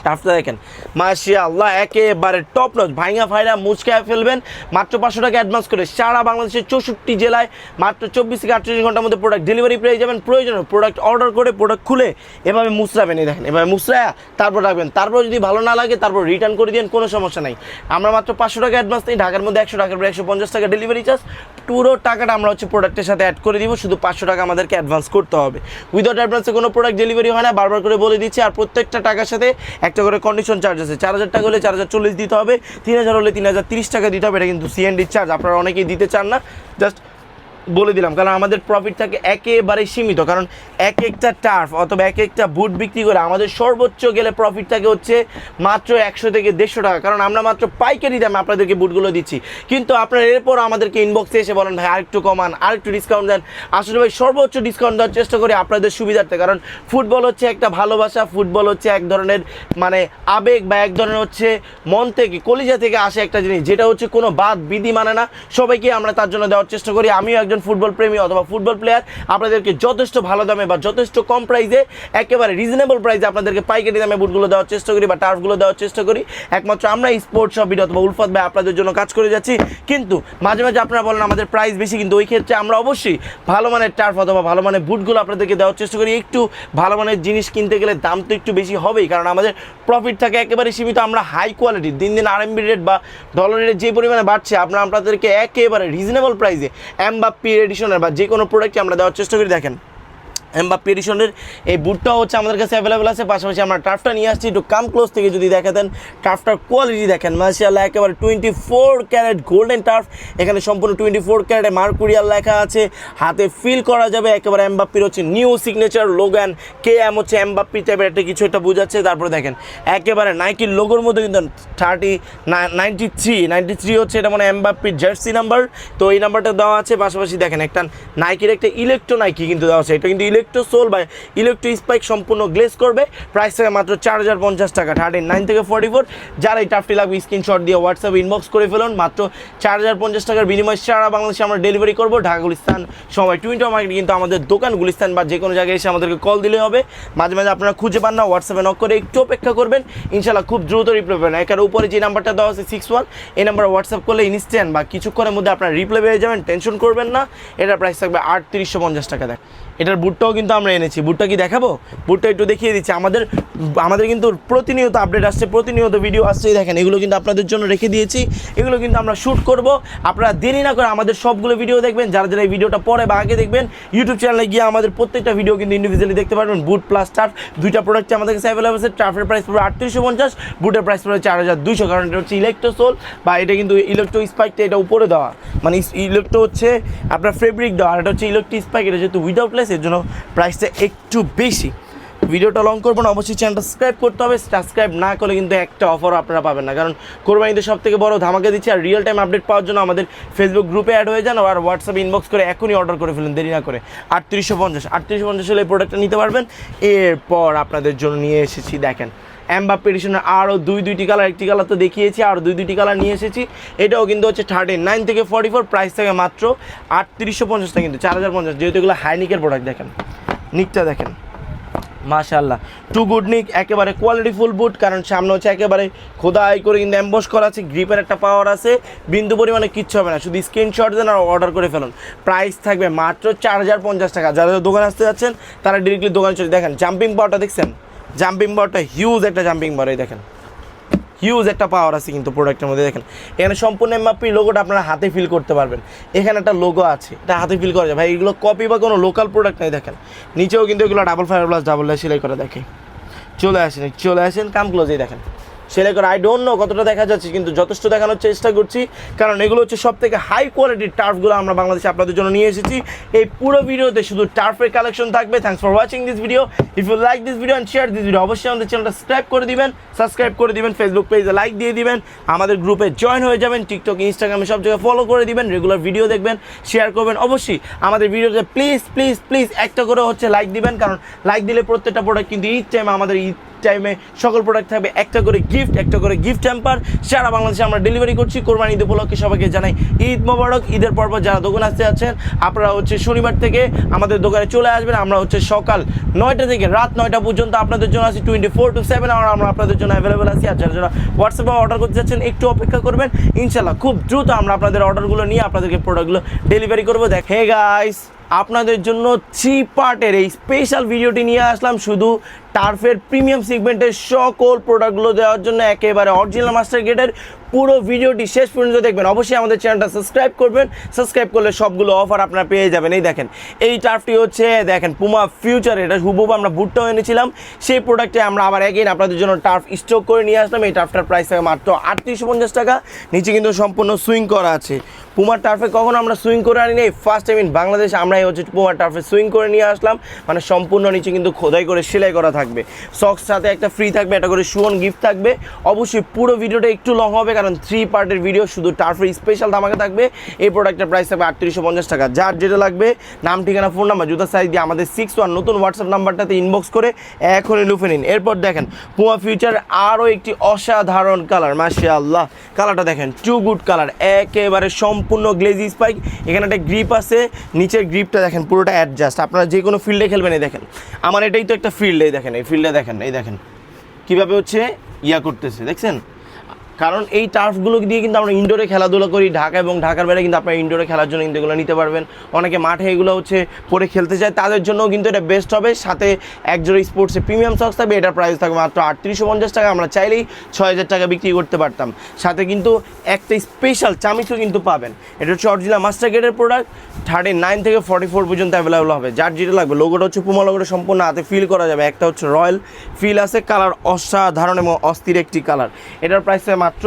টাফটা দেখেন। মাসিয়া আল্লাহ একেবারে টপ নচ ভাইঙা ফাইরা মুচকায় ফেলবেন, মাত্র পাঁচশো টাকা অ্যাডভান্স করে। সারা বাংলাদেশের চৌষট্টি জেলায় মাত্র চব্বিশ থেকে আটচল্লিশ ঘণ্টার মধ্যে প্রোডাক্ট ডেলিভারি পেয়ে যাবেন। প্রয়োজন প্রোডাক্ট অর্ডার করে প্রোডাক্ট খুলে এভাবে মুসরাবেন এই দেখেন। এভাবে মুসরায়া তারপর রাখবেন। তারপর যদি ভালো না লাগে, তারপর রিটার্ন করে দিন কোনো সমস্যা নাই। আমরা মাত্র পাঁচশো টাকা অ্যাডভান্স নিই, ঢাকার মধ্যে একশো টাকার পরে একশো পঞ্চাশ টাকা ডেলিভারি চার্জ পুরো টাকাটা আমরা হচ্ছে প্রোডাক্টের সাথে অ্যাড করে দিব, শুধু পাঁচশো টাকা আমাদেরকে অ্যাডভান্স করতে হবে। উইদাউট অ্যাডভান্সে কোনো প্রোডাক্ট ডেলিভারি হয় না, বারবার করে বলে দিচ্ছি, আর প্রত্যেকটা টাকার সাথে একটা করে কন্ডিশন চার্জ আছে। চার হাজার টাকা হলে চার হাজার চল্লিশ দিতে হবে, তিন হাজার হলে তিন হাজার তিরিশ টাকা দিতে হবে, এটা কিন্তু সিএনডি চার্জ আপনারা অনেকেই দিতে চান না জাস্ট বলে দিলাম, কারণ আমাদের প্রফিট থাকে একেবারে সীমিত, কারণ এক একটা টার্ফ অথবা এক একটা বুট বিক্রি করে আমাদের সর্বোচ্চ গেলে প্রফিট থাকে হচ্ছে মাত্র একশো থেকে দেড়শো টাকা, কারণ আমরা মাত্র পাইকারি দামে আপনাদেরকে বুটগুলো দিচ্ছি। কিন্তু আপনারা এরপর আমাদেরকে ইনবক্সে এসে বলেন, ভাই, আরেকটু কমান, আরেকটু ডিসকাউন্ট দেন। আসলে ভাই, সর্বোচ্চ ডিসকাউন্ট দেওয়ার চেষ্টা করি আপনাদের সুবিধার্থে, কারণ ফুটবল হচ্ছে একটা ভালোবাসা ফুটবল হচ্ছে এক ধরনের মানে আবেগ বা এক ধরনের হচ্ছে মন থেকে, কলিজা থেকে আসে একটা জিনিস, যেটা হচ্ছে কোনো বাদ বিধি মানে না। সবাইকে আমরা তার জন্য দেওয়ার চেষ্টা করি, আমিও একজন ফুটবল প্রেমী অথবা ফুটবল প্লেয়ার আপনাদেরকে যথেষ্ট ভালো দামে বা যথেষ্ট কম প্রাইসে একেবারে রিজনেবল প্রাইসে আপনাদেরকে পাইকারি দামে বুটগুলো দেওয়ার চেষ্টা করি বা টার্ফগুলো দেওয়ার চেষ্টা করি। একমাত্র আমরা স্পোর্টস শপ ভিডিও অথবা উলফাত ভাই আপনাদের জন্য কাজ করে যাচ্ছি। কিন্তু মাঝে মাঝে আপনারা বলেন আমাদের প্রাইস বেশি, কিন্তু ওই ক্ষেত্রে আমরা অবশ্যই ভালো মানের টার্ফ অথবা ভালো মানের বুটগুলো আপনাদেরকে দেওয়ার চেষ্টা করি। একটু ভালো মানের জিনিস কিনতে গেলে দাম তো একটু বেশি হবেই, কারণ আমাদের প্রফিট থাকে একেবারে সীমিত, আমরা হাই কোয়ালিটি দিন দিন আরএমবি রেট বা ডলার রেট যে পরিমাণে বাড়ছে, আমরা আপনাদেরকে একেবারে রিজনেবল প্রাইসে এমবাপ্পি এডিশনের বা যে কোনো প্রোডাক্টই আমরা দেওয়ার চেষ্টা করি দেখেন। এমবাপ্পি এডিশনের এই বুটটাও হচ্ছে আমাদের কাছে অ্যাভেলেবেল আছে। পাশাপাশি আমরা টাফটা নিয়ে আসছি। একটু কাম ক্লোজ থেকে যদি দেখাতেন টাফটার কোয়ালিটি দেখেন। মার্শাল্লাহ একেবারে twenty four carat golden turf এখানে সম্পূর্ণ টোয়েন্টি ফোর ক্যারেটে মার্কুরিয়াল লেখা আছে। হাতে ফিল করা যাবে। একেবারে এমবাপ্পির হচ্ছে নিউ সিগনেচার লোগান কে এম হচ্ছে এমবাপ্পি টাইপের একটা কিছু একটা বোঝাচ্ছে। তারপরে দেখেন, একেবারে নাইকির লোগোর মধ্যে কিন্তু thirty ninety three ninety three হচ্ছে এটা মানে এমবাপ্পির জার্সি নাম্বার তো এই নাম্বারটা দেওয়া আছে। পাশাপাশি দেখেন, একটা নাইকির একটা ইলেকট্রো নাইকি কিন্তু দেওয়া আছে। এটা কিন্তু ইলেকট্রো সোল বা ইলেকট্রো স্পাইক সম্পূর্ণ গ্লেস করবে। প্রাইস থাকে মাত্র চার হাজার পঞ্চাশ টাকা। থার্টি নাইন থেকে ফোর্টি ফোর যারা এই টাফটি লাগবে স্ক্রিনশট দিয়ে হোয়াটসঅ্যাপ ইনবক্স করে ফেলুন। মাত্র চার হাজার পঞ্চাশ টাকার বিনিময়ে সারা বাংলাদেশে আমরা ডেলিভারি করব। ঢাকা গুলিস্তান সময় টুইন্টো মার্কেট কিন্তু আমাদের দোকান গুলিস্তান বা যে কোনো জায়গায় এসে আমাদেরকে কল দিলে হবে। মাঝে মাঝে আপনারা খুঁজে পান না হোয়াটসঅ্যাপে নক করে একটু অপেক্ষা করবেন। ইনশাল্লাহ খুব দ্রুত রিপ্লাই পাবেন একের উপরে যে নাম্বারটা দেওয়া আছে সিক্স ওয়ান এই নাম্বার হোয়াটসঅ্যাপ করলে ইনস্ট্যান্ট বা কিছুক্ষণের মধ্যে আপনারা রিপ্লাই পেয়ে যাবেন। টেনশন করবেন না। এটা প্রাইস থাকবে আট আটত্রিশশো পঞ্চাশ টাকা। দেখ এটার বুটটাও কিন্তু আমরা এনেছি। বুটটা কি দেখাবো? বুটটা একটু দেখিয়ে দিচ্ছি। আমাদের আমাদের কিন্তু প্রতিনিয়ত আপডেট আসছে, প্রতিনিয়ত ভিডিও আসছে। দেখেন, এগুলো কিন্তু আপনাদের জন্য রেখে দিয়েছি। এগুলো কিন্তু আমরা শ্যুট করব। আপনারা দেরি না করে আমাদের সবগুলো ভিডিও দেখবেন। যারা যারা এই ভিডিওটা পরে বা আগে দেখবেন ইউটিউব চ্যানেলে গিয়ে আমাদের প্রত্যেকটা ভিডিও কিন্তু ইন্ডিভিজুয়ালি দেখতে পারবেন। বুট প্লাস টার্ফ দুইটা প্রোডাক্ট আমাদের কাছে অ্যাভেলেবল আছে। টার্ফের প্রাইস পড়বে আটত্রিশশো পঞ্চাশ, বুটের প্রাইস পড়বে চার হাজার দুইশো। কারণ এটা হচ্ছে ইলেকট্রোসোল বা এটা কিন্তু ইলেকট্রো স্পাইকটা এটা উপরে দেওয়া। মানে ইলেকট্রো হচ্ছে আপনার ফেব্রিক দেওয়া। আর এটা হচ্ছে ইলেকট্রিক স্পাইক এটা যেহেতু উইদাউট লেস এর জন্য প্রাইসটা একটু বেশি। ভিডিওটা লং করব না, অবশ্যই চ্যানেলটা সাবস্ক্রাইব করতে হবে। সাবস্ক্রাইব না করলে কিন্তু একটা অফারও আপনারা পাবেন না। কারণ কোরবানিতে সব থেকে বড় ধামাকে দিচ্ছে আর রিয়েল টাইম আপডেট পাওয়ার জন্য আমাদের ফেসবুক গ্রুপে অ্যাড হয়ে যান আর হোয়াটসঅ্যাপ ইনবক্স করে এখনই অর্ডার করে ফেলুন, দেরি না করে। আটত্রিশশো পঞ্চাশ আটত্রিশশো পঞ্চাশ হলে এই প্রোডাক্টটা নিতে পারবেন। এরপর আপনাদের জন্য নিয়ে এসেছি, দেখেন। অ্যাম্বা পেডিশনের আরও দুই দুইটি কালার একটি কালার তো দেখিয়েছি আর দুই দুইটি কালার নিয়ে এসেছি। এটাও কিন্তু হচ্ছে থার্টি নাইন থেকে ফর্টি ফোর প্রাইস থাকে মাত্র আটত্রিশশো পঞ্চাশ টাকা কিন্তু, চার হাজার পঞ্চাশ। যেহেতু এগুলো হাইনিকের প্রোডাক্ট দেখেন নিকটা দেখেন। মাশাল্লাহ টু গুড নিক একেবারে কোয়ালিটি ফুল বুট কারণ সামনে হচ্ছে একেবারে খোদাই করে কিন্তু অ্যাম্বস করা আছে গ্রিপের একটা পাওয়ার আছে, বিন্দু পরিমাণে কিচ্ছু হবে না, শুধু স্ক্রিনশট দেন আর অর্ডার করে ফেলুন। প্রাইস থাকবে মাত্র চার হাজার পঞ্চাশ টাকা। যারা দোকানে আসতে যাচ্ছেন, তারা ডিরেক্টলি দোকানে চলে দেখেন জাম্পিং পাওয়ারটা দেখছেন? জাম্পিং পাওয়ারটা হিউজ একটা জাম্পিং পাওয়ার এই দেখেন। হিউজ একটা পাওয়ার আছে কিন্তু প্রোডাক্টের মধ্যে, দেখেন। এখানে সম্পূর্ণ এমআপি লোগোটা আপনারা হাতে ফিল করতে পারবেন। এখানে একটা লোগো আছে, এটা হাতে ফিল করা যায়। ভাই, এগুলো কপি বা কোনো লোকাল প্রোডাক্ট নেই, দেখেন। নিচেও কিন্তু এগুলো ডাবল ফাইভ প্লাস ডাবল সেলাই করে দেখে চলে আসেন চলে আসেন কাম ক্লোজেই দেখেন। সেলাই করে আই ডোন্ট নো কতটা দেখা যাচ্ছে, কিন্তু যথেষ্ট দেখানোর চেষ্টা করছি। কারণ এগুলো হচ্ছে সব থেকে হাই কোয়ালিটির টার্ফগুলো আমরা বাংলাদেশে আপনাদের জন্য নিয়ে এসেছি। এই পুরো ভিডিওতে শুধু টার্ফের কালেকশন থাকবে। Thanks for watching this video if you like this video and share this video অবশ্যই আমাদের চ্যানেলটা সাবস্ক্রাইব করে দিবেন সাবস্ক্রাইব করে দিবেন ফেসবুক পেজে লাইক দিয়ে দিবেন। আমাদের গ্রুপে জয়েন হয়ে যাবেন টিকটক ইনস্টাগ্রামে সব জায়গায় ফলো করে দিবেন রেগুলার ভিডিও দেখবেন শেয়ার করবেন। অবশ্যই আমাদের ভিডিওতে প্লিজ প্লিজ প্লিজ একটা করে হচ্ছে লাইক দিবেন, কারণ লাইক দিলে প্রত্যেকটা প্রোডাক্ট কিন্তু ঈদ টাইম আমাদের ঈদ টাইমে সকল প্রোডাক্ট থাকবে। একটা করে গিফট একটা করে গিফট হ্যাম্পার সারা বাংলাদেশে আমরা ডেলিভারি করছি। কোরবানি ঈদ উপলক্ষে সবাইকে জানাই ঈদ মোবারক। ঈদের পর পর যারা দোকান আসতে আছেন আপনারা হচ্ছে শনিবার থেকে আমাদের দোকানে চলে আসবেন। আমরা হচ্ছে সকাল নয়টা থেকে রাত নয়টা পর্যন্ত আপনাদের জন্য আছি twenty four to seven hour আমরা আপনাদের জন্য অ্যাভেলেবেল আছি। আর যারা যারা হোয়াটসঅ্যাপে অর্ডার করতে যাচ্ছেন, একটু অপেক্ষা করবেন। ইনশাল্লাহ খুব দ্রুত আমরা আপনাদের অর্ডারগুলো নিয়ে আপনাদেরকে প্রোডাক্টগুলো ডেলিভারি করব। দেখ হে গাইস আপনাদের জন্য থ্রি পার্টের এই স্পেশাল ভিডিওটি নিয়ে আসলাম। শুধু টার্ফের প্রিমিয়াম সেগমেন্টের সকল প্রোডাক্টগুলো দেওয়ার জন্য একেবারে অরিজিনাল মাস্টার গেটের পুরো ভিডিওটি শেষ পর্যন্ত দেখবেন। অবশ্যই আমাদের চ্যানেলটা সাবস্ক্রাইব করবেন। সাবস্ক্রাইব করলে সবগুলো অফার আপনারা পেয়ে যাবেন। এই দেখেন, এই টার্ফটি হচ্ছে, দেখেন পুমা ফিউচার এটা হুবহুব আমরা বুটটাও এনেছিলাম। সেই প্রোডাক্টে আমরা আবার এগেইন আপনাদের জন্য টার্ফ স্টক করে নিয়ে আসলাম। এই টার্ফটার প্রাইস থাকে মাত্র আটত্রিশশো পঞ্চাশ টাকা। নিচে কিন্তু সম্পূর্ণ সুইং করা আছে। পুমার টার্ফে কখনো আমরা সুইং করে আনি নেই। ফার্স্ট টাইম ইন বাংলাদেশ আমরা হচ্ছে পুমার টার্ফে সুইং করে নিয়ে আসলাম। মানে সম্পূর্ণ নিচে কিন্তু খোদাই করে সেলাই করা থাকবে। সক্স সাথে একটা ফ্রি থাকবে একটা করে সুয়ন গিফট থাকবে। অবশ্যই পুরো ভিডিওটা একটু লং হবে, কারণ থ্রি পার্টের ভিডিও শুধু টার্ফের স্পেশাল ধামাকা থাকবে। এই প্রোডাক্টের প্রাইস থাকবে আটত্রিশশো পঞ্চাশ টাকা। যার যেটা লাগবে, নাম, ঠিকানা ফোন নাম্বার জুতার সাইজ দিয়ে আমাদের সিক্স ওয়ান নতুন হোয়াটসঅ্যাপ নাম্বারটাতে ইনবক্স করে এখনই লুফে নিন। এরপর দেখেন পুয়া ফিউচার আরও একটি অসাধারণ কালার মাসে আল্লাহ কালারটা দেখেন টু গুড কালার একেবারে সম্পূর্ণ গ্লেজি স্পাইক এখানে একটা গ্রিপ আছে, নিচের গ্রিপটা দেখেন, পুরোটা অ্যাডজাস্ট আপনারা যে কোনো ফিল্ডে খেলবেন এই দেখেন। আমার এটাই তো একটা ফিল্ড এই দেখেন এই ফিল্ডে দেখেন এই দেখেন। কীভাবে হচ্ছে ইয়া করতেছে দেখছেন? কারণ এই টার্ফগুলো দিয়ে কিন্তু আমরা ইনডোরে খেলাধুলা করি। ঢাকা এবং ঢাকার বাইরে কিন্তু আপনারা ইনডোরে খেলার জন্য কিন্তু এগুলো নিতে পারবেন। অনেকে মাঠে এগুলো হচ্ছে পরে খেলতে চায় তাদের জন্যও কিন্তু এটা বেস্ট হবে। সাথে একজোড়া স্পোর্টসে প্রিমিয়াম সক্স থাকবে। এটার প্রাইস থাকবে মাত্র আটত্রিশশো পঞ্চাশ টাকা। আমরা চাইলেই ছয় হাজার টাকা বিক্রি করতে পারতাম। সাথে কিন্তু একটা স্পেশাল চামিচও কিন্তু পাবেন। এটা হচ্ছে অরিজিনাল মাস্টার গেটের প্রোডাক্ট থার্টি নাইন থেকে ফর্টি ফোর পর্যন্ত অ্যাভেলেবল হবে। যার যেটা লাগবে। লোগোটা হচ্ছে পুমা লোগোটা সম্পূর্ণ হাতে ফিল করা যাবে। একটা হচ্ছে রয়্যাল ফিল আছে। কালার অসাধারণ এবং অস্থির একটি কালার এটার প্রাইস মাত্র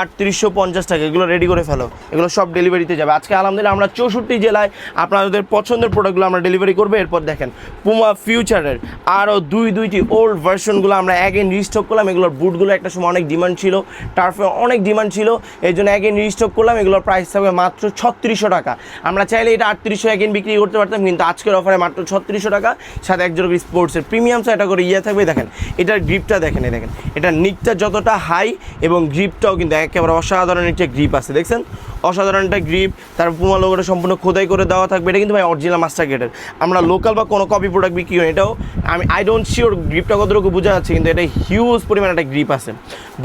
আটত্রিশশো পঞ্চাশ টাকা। এগুলো রেডি করে ফেলো। এগুলো সব ডেলিভারিতে যাবে। আজকে আলহামদুলিল্লাহ আমরা চৌষট্টি জেলায় আপনাদের পছন্দের প্রোডাক্টগুলো আমরা ডেলিভারি করব। এরপর দেখেন পুমা ফিউচারের আরও দুই, দুইটি ওল্ড ভার্সনগুলো আমরা অ্যাগেন রিস্টক করলাম। এগুলোর বুটগুলো একটা সময় অনেক ডিমান্ড ছিল টার্ফে অনেক ডিমান্ড ছিল। এই জন্য অ্যাগেন রিস্টক করলাম। এগুলোর প্রাইস থাকবে মাত্র ছত্রিশশো টাকা। আমরা চাইলে এটা আটত্রিশশো অ্যাগেন বিক্রি করতে পারতাম, কিন্তু আজকের অফারে মাত্র ছত্রিশশো টাকা। সাথে একজন স্পোর্টসের প্রিমিয়াম এটা করে ইয়ে থাকবে। দেখেন, এটার গ্রিপটা দেখেন দেখেন। এটার নিকটা যতটা হাই এবং গ্রিপটাও কিন্তু একেবারে অসাধারণ একটা গ্রিপ আছে, দেখছেন? অসাধারণ একটা গ্রিপ, তার পুমা লোগোটা সম্পূর্ণ খোদাই করে দেওয়া থাকবে। এটা কিন্তু ভাই অরিজিনাল মাস্টার গেটের আমরা লোকাল বা কোনো কপি প্রোডাক্ট বিক্রি করি এটাও আমি আই ডোন্ট শিওর গ্রিপটা কতটুকু বোঝা যাচ্ছে, কিন্তু এটা হিউজ পরিমাণ একটা গ্রিপ আছে।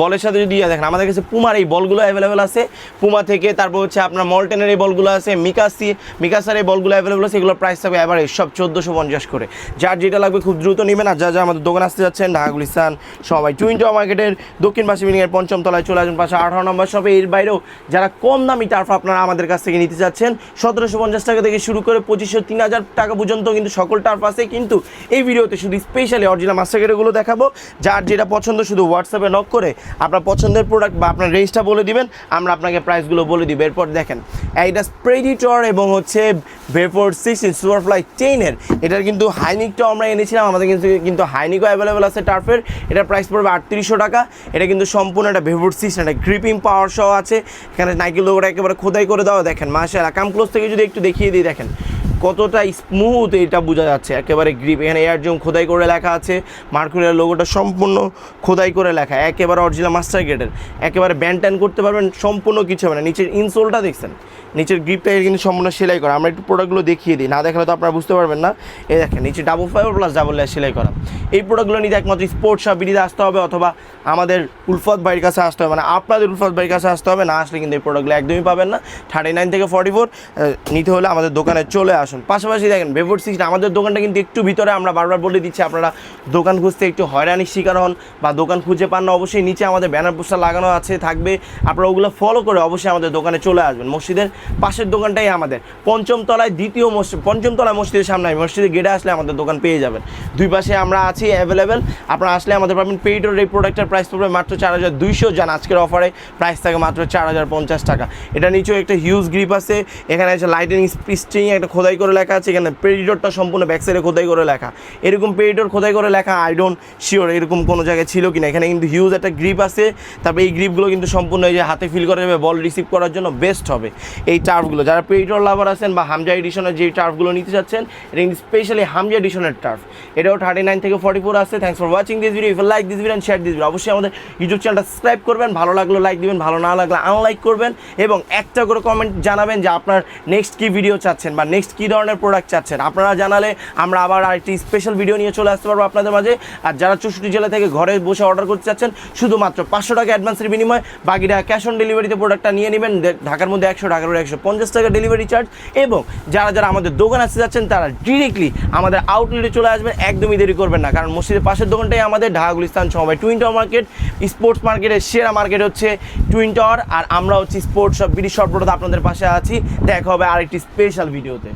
বলের সাথে যদি দেখেন, আমাদের কাছে পুমার এই বলগুলো অ্যাভেলেবেল আছে। পুমা থেকে তারপর হচ্ছে আপনার মল্টেনের এই বলগুলো আছে মিকাসি মিকাসার এই বলগুলো অ্যাভেলেবেল আছে, এগুলোর প্রাইস থাকবে এবার সব চোদ্দোশো পঞ্চাশ করে। যার যেটা লাগবে খুব দ্রুত নেবেন, আর যা যা আমাদের দোকান আসতে যাচ্ছেন, ঢাকা, গুলিস্তান, সবাই। টুইন্টো মার্কেটের দক্ষিণ পাশে বিল্ডিংয়ের পঞ্চম তলায় চলে আসবেন পাশে আঠারো নম্বর শপে এর বাইরেও যারা কম দামি টার্ফ আপনারা আমাদের কাছ থেকে নিতে চাচ্ছেন, সতেরোশো পঞ্চাশ টাকা থেকে শুরু করে পঁচিশশো তিন হাজার টাকা পর্যন্ত কিন্তু সকল টার্ফ আছে। কিন্তু এই ভিডিওতে শুধু স্পেশালি অরিজিনাল মাস্টারগেটগুলো দেখাবো। যার যেটা পছন্দ শুধু হোয়াটসঅ্যাপে নক করে আপনার পছন্দের প্রোডাক্ট বা আপনার রেঞ্জটা বলে দিবেন, আমরা আপনাকে প্রাইসগুলো বলে দিব। এরপর দেখেন এইটা স্প্রেডিটর এবং হচ্ছে ভেফোর সিক্সটিন সুপারফ্লাই টেনের এটার কিন্তু হাইনিকটাও আমরা এনেছিলাম। আমাদের কিন্তু কিন্তু হাইনিকও অ্যাভেলেবেল আছে টার্ফের এটার প্রাইস পড়বে আটত্রিশশো টাকা। এটা কিন্তু সম্পূর্ণ একটা ভেভোর সিক্সটিন একটা গ্রিপিং পাওয়ার সহ আছে। এখানে নাইকি লোকটা একেবারে খোদাই করে দেওয়া দেখেন মাসের কাম ক্লোজ থেকে যদি একটু দেখিয়ে দিই, দেখেন, কতটা স্মুথ এটা বোঝা যাচ্ছে। একেবারে গ্রিপ এখানে এয়ার জুম খোদাই করে লেখা আছে। মার্কুরিয়ার লোগোটা সম্পূর্ণ খোদাই করে লেখা। একেবারে অরিজিনাল মাস্টার গেটের একেবারে ব্যান্ড করতে পারবেন, সম্পূর্ণ কিছু হবে না। নিচের ইনসোলটা দেখছেন নিচের গ্রিপটা কিন্তু সম্পূর্ণ সেলাই করা। আমরা একটু প্রোডাক্টগুলো দেখিয়ে দিই। না দেখালে তো আপনারা বুঝতে পারবেন না। এই দেখেন, নিচে double fibre plus double layer সেলাই করা। এই প্রোডাক্টগুলো নিতে একমাত্র স্পোর্টস শপ বিডিতে আসতে হবে অথবা আমাদের উলফত বাড়ির কাছে আসতে হবে। মানে আপনাদের উলফত বাড়ির কাছে আসতে হবে। না আসলে কিন্তু এই প্রোডাক্টগুলো একদমই পাবেন না। থার্টি নাইন থেকে ফর্টি ফোর নিতে হলে আমাদের দোকানে চলে আসুন। পাশাপাশি দেখেন বেভোর সিক্সটি আমাদের দোকানটা কিন্তু একটু ভিতরে আমরা বারবার বলে দিচ্ছি। আপনারা দোকান খুঁজতে একটু হয়রানির শিকার হন বা দোকান খুঁজে পান না, অবশ্যই নিচে আমাদের ব্যানার পোস্টার লাগানো আছে, থাকবে। আপনারা ওগুলো ফলো করে অবশ্যই আমাদের দোকানে চলে আসবেন। মসজিদের পাশের দোকানটাই আমাদের। পঞ্চম তলায় দ্বিতীয় মসজিদ, পঞ্চম তলায় মসজিদের সামনে মসজিদের গেটে আসলে আমাদের দোকান পেয়ে যাবেন। দুই পাশে আমরা আছি অ্যাভেলেবেল আপনারা আসলে আমাদের পাবেন পেইডোর এই প্রোডাক্টের প্রাইস পড়বে মাত্র চার হাজার দুইশো। যান আজকের অফারে প্রাইস থাকে মাত্র চার হাজার পঞ্চাশ টাকা। এটা নিচেও একটা হিউজ গ্রিপ আছে। এখানে আছে লাইটিং স্পিস্টিং একটা খোদাই করে লেখা আছে। এখানে পেরিডোরটা সম্পূর্ণ ব্যাক সাইডে খোদাই করে লেখা। এরকম পেরিডোর খোদাই করে লেখা আই ডোন্ট শিওর এরকম কোনো জায়গায় ছিল কিনা। এখানে কিন্তু হিউজ একটা গ্রিপ আছে। তারপরে এই গ্রিপগুলো কিন্তু সম্পূর্ণ এই যে হাতে ফিল করা যাবে বল রিসিভ করার জন্য বেস্ট হবে। এই টার্ফগুলো যারা পেরিডোর লাভার আছেন বা হামজা এডিশনের যে টার্ফগুলো নিতে চাচ্ছেন, এটা কিন্তু স্পেশালি হামজা এডিশনের টার্ফ এটাও থার্টি নাইন থেকে ফর্টি ফোর আসছে thanks for watching this video if like this video share this video অবশ্যই আমাদের ইউটিউব চ্যানেলটা সাবস্ক্রাইব করবেন। ভালো লাগল লাইক দিবেন, ভালো না লাগলে আনলাইক করবেন। এবং একটা করে কমেন্ট জানাবেন যে আপনার নেক্সট কী ভিডিও চাচ্ছেন বা নেক্সট কী ধরনের প্রোডাক্ট চাচ্ছেন। আপনারা জানালে আমরা আবার আরেকটি স্পেশাল ভিডিও নিয়ে চলে আসতে পারব আপনাদের মাঝে। আর যারা চৌষট্টি জেলা থেকে ঘরে বসে অর্ডার করতে চাচ্ছেন, শুধুমাত্র পাঁচশো টাকা অ্যাডভান্সের বিনিময়ে বাকিটা ক্যাশ অন ডেলিভারিতে প্রোডাক্টটা নিয়ে নেবেন। ঢাকার মধ্যে একশো মধ্যে একশো পঞ্চাশ টাকা ডেলিভারি চার্জ এবং যারা যারা আমাদের দোকান আসতে যাচ্ছেন, তারা ডিরেক্টলি আমাদের আউটলেটে চলে আসবেন। একদমই দেরি করবেন না, কারণ মসজিদের পাশের দোকানটাই আমাদের, ঢাকা গুলিস্তান সময় টুইন টাওয়ার মার্কেট স্পোর্টস মার্কেটের সেরা মার্কেট হচ্ছে টুইন টাওয়ার আর আমরা হচ্ছে স্পোর্টস সব বিডি শর্ট আপনাদের পাশে আছি। দেখা হবে আরেকটি স্পেশাল ভিডিওতে